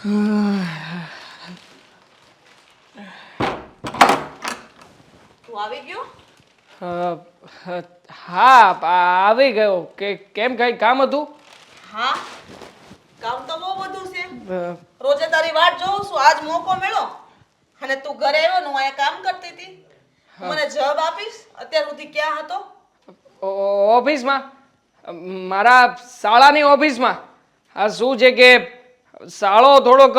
તું આવી ગયો? હા આવી ગયો. કે કેમ કઈ કામ હતું? હા? કામ તો બહુ બધું છે. રોજે તારી વાટ જોઉં છું. આજ મોકો મળ્યો અને તું ઘરે આવ્યો ને હું અહીંયા કામ કરતી હતી. મને જવાબ આપીશ. અત્યાર સુધી ક્યાં હતો? ઓફિસમાં? મારા શાળાની ઓફિસમાં. આ શું છે કે શાળો થોડોક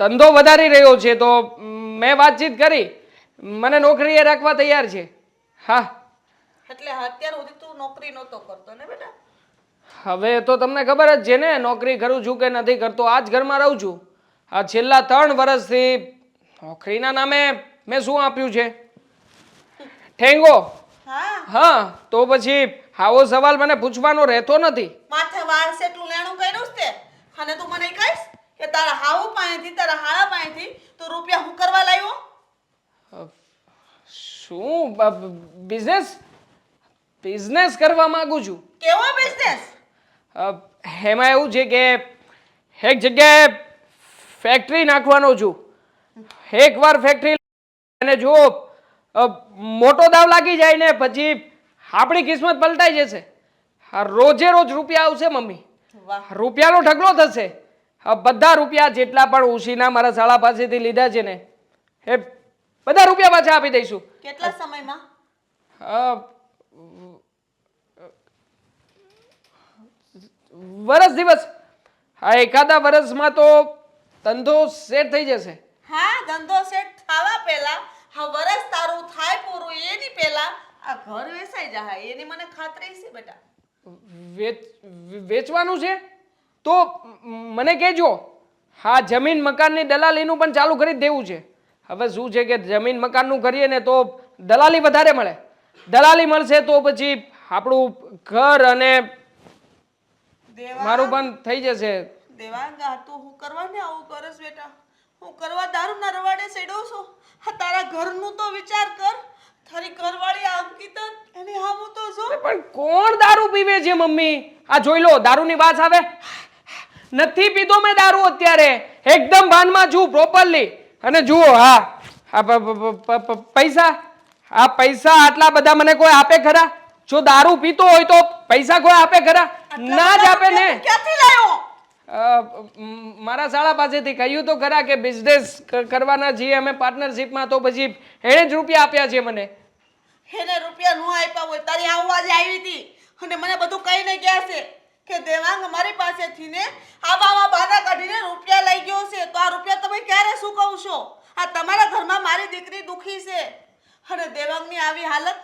ધંધો વધારી રહ્યો છે તો મેં વાતચીત કરી. મને નોકરીએ રાખવા તૈયાર છે. હા. એટલે અત્યાર સુધી તું નોકરી નહોતો કરતો ને બેટા? હવે તો તમને ખબર જ છે ને નોકરી કરું છું કે નથી કરતો આ જ ઘરમાં રહું છું. આ છેલ્લા ત્રણ વર્ષથી નોકરીના નામે મેં શું આપ્યું છે? ઠેંગો. હા. હા તો પછી આવો સવાલ મને પૂછવાનો રહેતો નથી. માથે વાળ એટલું લેણું કર્યું અને તું મને કહીશ કે તારા હાવ પાસેથી તારા હાળા પાસેથી તું રૂપિયા હું કરવા લાવ્યો શું? બિઝનેસ બિઝનેસ કરવા માંગુ છું. કેવો બિઝનેસ હેમાં એમાં એવું છે કે એક જગ્યાએ ફેક્ટરી નાખવાનો છું. એકવાર ફેક્ટરી અને જો મોટો દાવ લાગી જાય ને પછી આપણી કિસ્મત પલટાઈ જશે. રોજે રોજ રૂપિયા આવશે મમ્મી. રૂપિયાનો ઢગલો થશે. બધા રૂપિયા જેટલા પણ ઉશીના મારા શાળા પાસેથી લીધા છે ને એ બધા રૂપિયા પાછા આપી દઈશું. કેટલા સમયમાં? વરસ દિવસ. હા એકાદા વરસમાં તો ધંધો સેટ થઈ જશે. હા ધંધો સેટ થવા પહેલા હા વરસ તારું થાય પૂરું એની પહેલા આ ઘર વેસાઈ જાય એની મને ખાતરી છે બેટા. વેચ વેચવાનું છે? તો મને કહેજો હા જમીન મકાનની દલાલીનું પણ ચાલુ કરી દેવું છે. હવે શું છે કે જમીન મકાનનું કરીએ ને તો દલાલી વધારે મળે. દલાલી મળશે તો પછી આપણું ઘર અને મારું પણ થઈ જશે. દેવાંગા તું હું કરવા ને આવું કરસ બેટા? હું કરવા દારૂ ના રવાડે સેડો છો? હા તારા ઘરનું તો વિચાર કર. તારી ઘરવાળી આ અંકિતા એની હામું તો જો અરે પણ કોણ દારૂ પીવે છે મમ્મી? આ જોઈ લો દારૂની વાત આવે. નથી પીધો મેં દારૂ અત્યારે. એકદમ ભાનમાં છું પ્રોપરલી અને જુઓ હા. પૈસા. આ પૈસા આટલા બધા મને કોઈ આપે ખરા? જો દારૂ પીતો હોય તો પૈસા કોઈ આપે ખરા? ના જ આપે ને. ક્યાંથી લાવ્યો મારા શાળા પાસેથી કહ્યું તો ખરા કે બિઝનેસ કરવાના છીએ અમે પાર્ટનરશિપમાં તો પછી એણે જ રૂપિયા આપ્યા છે મને. એને રૂપિયા ન આપ્યા હોય, તારી આવવા જ આવી હતી. અને મને બધું કહીને ગયા છે કે દેવાંગ મારી પાસેથી ને આવા આવા બાના કાઢીને રૂપિયા લઈ ગયો છે. તો આ રૂપિયા તમે ક્યારે શું છો? આ તમારા ઘરમાં મારી દીકરી દુખી છે. અને દેવાંગની આવી હાલત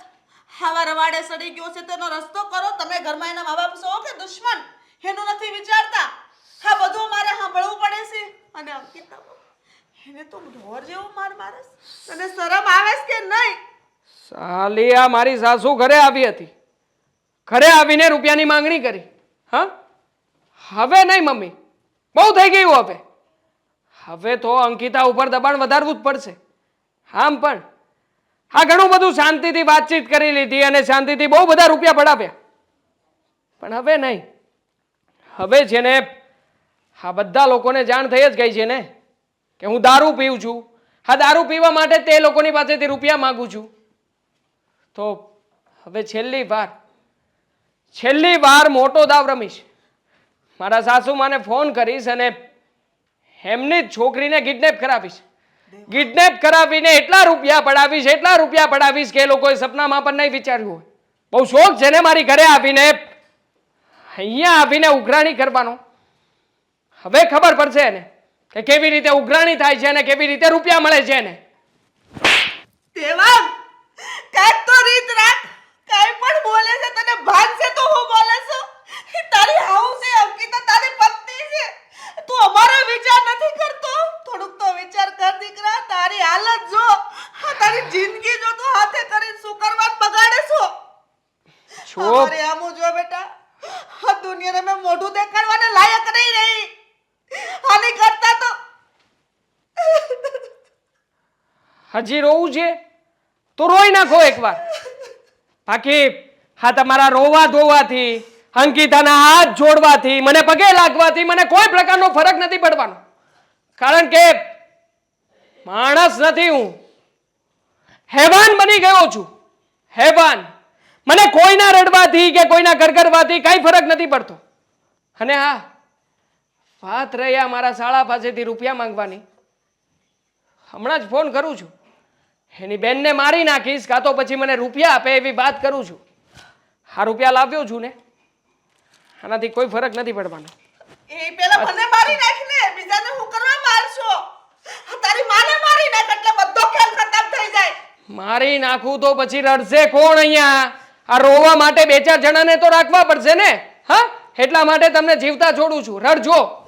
હાવા રવાડે સડી ગયો છે. તેનો રસ્તો કરો. તમે ઘરમાં એના મા બાપ છો કે દુશ્મન? એનું નથી વિચારતા. હા બધું મારે સાંભળવું પડે છે. અને અંકિતા, એને તો ઢોર જેવું માર મારસ તને શરમ આવે કે નહીં? સાલી, આ મારી સાસુ ઘરે આવી હતી. ઘરે આવીને રૂપિયાની માંગણી કરી. હા? હવે નહીં, મમ્મી. બહુ થઈ ગયું હવે. હવે તો અંકિતા ઉપર દબાણ વધારવું જ પડશે. આમ પણ. હા, ઘણું બધું શાંતિથી વાતચીત કરી લીધી અને શાંતિથી બહુ બધા રૂપિયા પડાવ્યા. પણ હવે નહીં. હવે છે ને આ બધા લોકોને જાણ થઈ જ ગઈ છે ને, કે હું દારૂ પીઉં છું. હા, દારૂ પીવા માટે તે લોકોની પાસેથી રૂપિયા માંગુ છું. તો હવે છેલ્લી વાર છેલ્લી વાર મોટો દાવ રમીશ. મારા સાસુ માને ફોન કરીશ અને એમની જ છોકરીને કિડનેપ કરાવીશ. કિડનેપ કરાવીને એટલા રૂપિયા પડાવીશ, એટલા રૂપિયા પડાવીશ કે એ લોકોએ સપનામાં પણ નહીં વિચાર્યું હોય. બહુ શોખ છે ને મારી ઘરે આવીને, અહીંયા આવીને ઉઘરાણી કરવાનો. હવે ખબર પડશે એને કે કેવી રીતે ઉઘરાણી થાય છે અને કેવી રીતે રૂપિયા મળે છે એને. દેવાંગ કાંઈક તો રીત રાખ. કાંઈ પણ બોલે છે તને ભાન છે તો હું બોલે છું. તારી હાઉ છે અંકિતા તારી પત્ની છે. તું અમારો વિચાર નથી કરતો. થોડુંક તો વિચાર કર દીકરા તારી હાલત જો. તારી જિંદગી જો તું હાથે કરીને શું કરવાનું બગાડે છો? છો. અમારે આમું જો બેટા. આ દુનિયાને મેં મોઢું દેખાડવાને લાયક નહીં રહી. આની કરતા તો હજી રોવું છે? તો રોઈ નાખો એકવાર. બાકી હા, તમારા રોવા ધોવાથી, અંકિતાના હાથ જોડવાથી, મને પગે લાગવાથી મને કોઈ પ્રકારનો ફરક નથી પડવાનો. કારણ કે માણસ નથી હું. હેવાન બની ગયો છું. હેવાન. મને કોઈના રડવાથી કે કોઈના કરકરવાથી કાંઈ ફરક નથી પડતો. અને હા, વાત રહી મારા શાળા પાસેથી રૂપિયા માંગવાની. હમણાં જ ફોન કરું છું. એની બેનને મારી નાખીશ કાં તો પછી મને રૂપિયા આપે એવી વાત કરું છું. આ રૂપિયા લાવ્યો છું ને. આનાથી કોઈ ફરક નથી પડવાનો. એ પેલા મને મારી નાખને બીજાને હું કરવા મારશો? તારી માને મારી નાખ એટલે બધો ખેલ ખતમ થઈ જાય. મારી નાખું તો પછી રડશે કોણ અહીંયા? આ રોવા માટે બે ચાર જણાને તો રાખવા પડશે ને હા? એટલા માટે તમને જીવતા છોડું છું. રડજો.